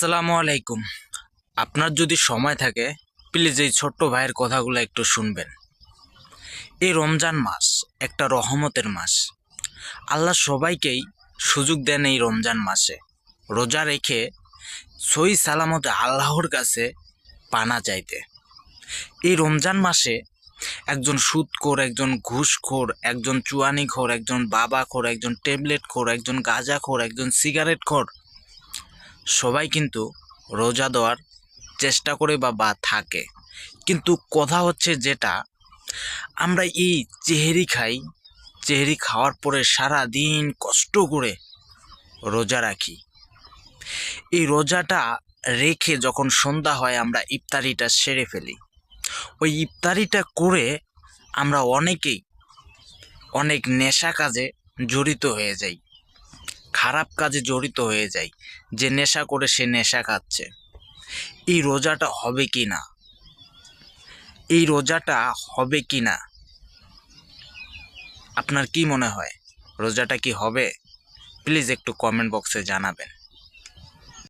আসসালামু আলাইকুম। আপনার যদি সময় থাকে প্লিজ এই ছোট্ট ভাইয়ের কথাগুলো একটু শুনবেন। এই রমজান মাস একটা রহমতের মাস। আল্লাহ সবাইকেই সুযোগ দেন এই রমজান মাসে। রোজা রেখে সই সালামতে আল্লাহর কাছে পানা চাইতে। এই রমজান মাসে একজন সুদখোর, একজন ঘুষখোর, একজন চুয়ানিখোর, একজন বাবাখোর, একজন ট্যাবলেটখোর একজন গাঁজাখোর, একজন সিগারেটখোর সবাই কিন্তু রোজা দেওয়ার চেষ্টা করে বা বা থাকে। কিন্তু কথা হচ্ছে যেটা, আমরা এই চেহারি খাই, চেহারি খাওয়ার পরে সারা দিন কষ্ট করে রোজা রাখি। এই রোজাটা রেখে যখন সন্ধ্যা হয়, আমরা ইফতারিটা সেরে ফেলি। ওই ইফতারিটা করে আমরা অনেকেই অনেক নেশা কাজে জড়িত হয়ে যাই। খারাপ কাজে জড়িত হয়ে যাই যে নেশা করে সে নেশা খাচ্ছে। এই রোজাটা হবে কি না? এই রোজাটা হবে কি না? আপনার কি মনে হয়? রোজাটা কি হবে? প্লিজ একটু কমেন্ট বক্সে জানাবেন।